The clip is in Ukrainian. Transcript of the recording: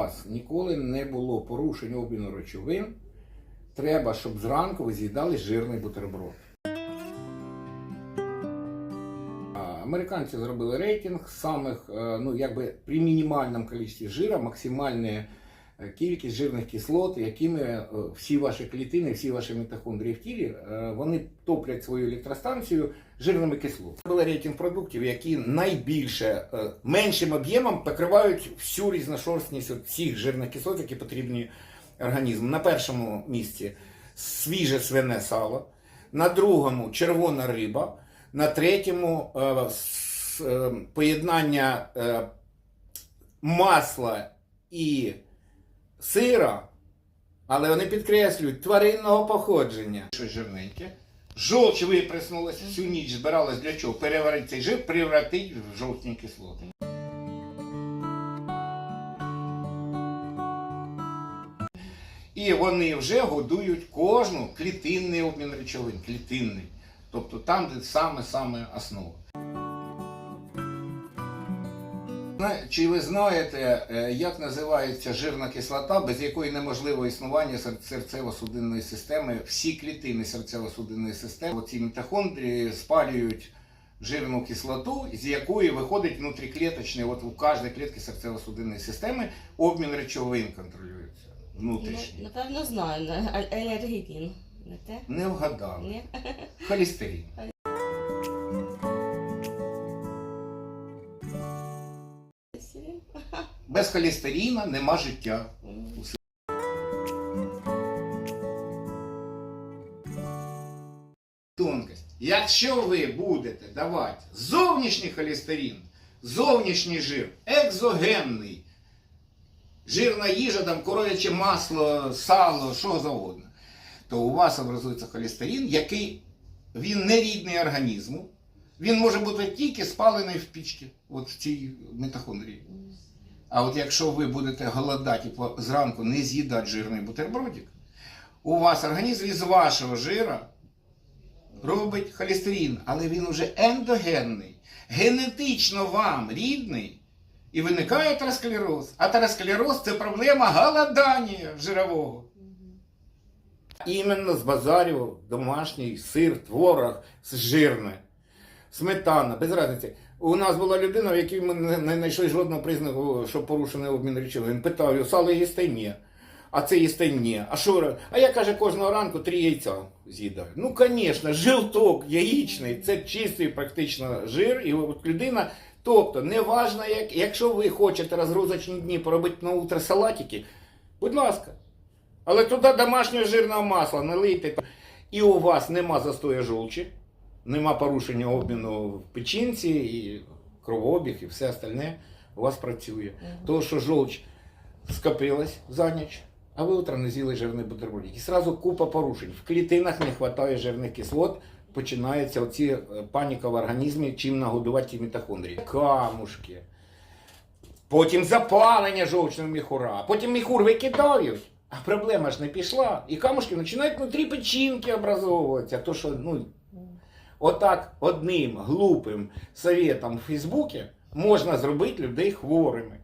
вас ніколи не було порушень обміну речовин, треба, щоб зранку ви з'їдали жирний бутерброд. Американці зробили рейтинг самих, е, ну якби при мінімальному кількості жира, максимальна е, кількість жирних кислот, якими е, всі ваші клітини, всі ваші мітохондрії в тілі, е, вони топлять свою електростанцію жирними кислотами. Були рейтинг продуктів, які найбільше е, меншим об'ємом покривають всю різношорстність всіх жирних кислот, які потрібні організму. На першому місці свіже свине сало, на другому червона риба, на третьому е, е, поєднання е, масла і сира, але вони підкреслюють тваринного походження. Щось жирненьке. Жовч випреснулася, всю ніч збиралась для чого? Переварити цей жир, превратити в жовтні кислоти. І вони вже годують кожну клітинний обмін речовин, клітинний. Тобто там, де саме-саме основа. Чи ви знаєте, е, як називається жирна кислота, без якої неможливо існування серцево-судинної системи? Всі клітини серцево-судинної системи, оці мітохондрії спалюють жирну кислоту, з якої виходить внутріклеточний, от у кожній клітці серцево-судинної системи обмін речовин контролюється. Внутрішній. Ну, Напевно, знаю. Алергін. Не те? Не вгадав. Ні? Без холестерина нема життя. Тонкость. Якщо ви будете давати зовнішній холестерин, зовнішній жир, екзогенний, жирна їжа, там коров'яче масло, сало, що завгодно, то у вас образується холестерин, який він не рідний організму. Він може бути тільки спалений в пічці, от в цій мітохондрії. А от якщо ви будете голодати і зранку не з'їдати жирний бутербродик, у вас організм із вашого жира робить холестерин, але він уже ендогенний, генетично вам рідний, і виникає атеросклероз. Атеросклероз це проблема голодання жирового. Іменно з базарю домашній сир, творог жирне, сметана, без разниці. У нас була людина, в якій ми не знайшли жодного признаку, що порушений обмін речовин. Питав його, сало їсте? Ні. А це їсте? Ні. А що? А я каже, кожного ранку три яйця з'їдаю. Ну, звісно, жилток яєчний це чистий практично жир, і от людина. Тобто, неважно, як, якщо ви хочете розгрузочні дні поробити на утро салатики, будь ласка. Але туди домашнього жирного масла налийте. І у вас нема застою жовчі, нема порушення обміну в печінці, і кровообіг, і все остальне у вас працює. То, що жовч скопилась за ніч, а ви утром не з'їли жирний бутербродик. І сразу купа порушень. В клітинах не вистачає жирних кислот, починається оці е, паніка в організмі, чим нагодувати ті мітохондрії. Камушки. Потім запалення жовчного міхура, потім міхур викидають. А проблема ж не пішла. І камушки починають внутрі печінки образовуватися. То, що, ну, отак одним глупим советом в Фейсбуці можна зробити людей хворими.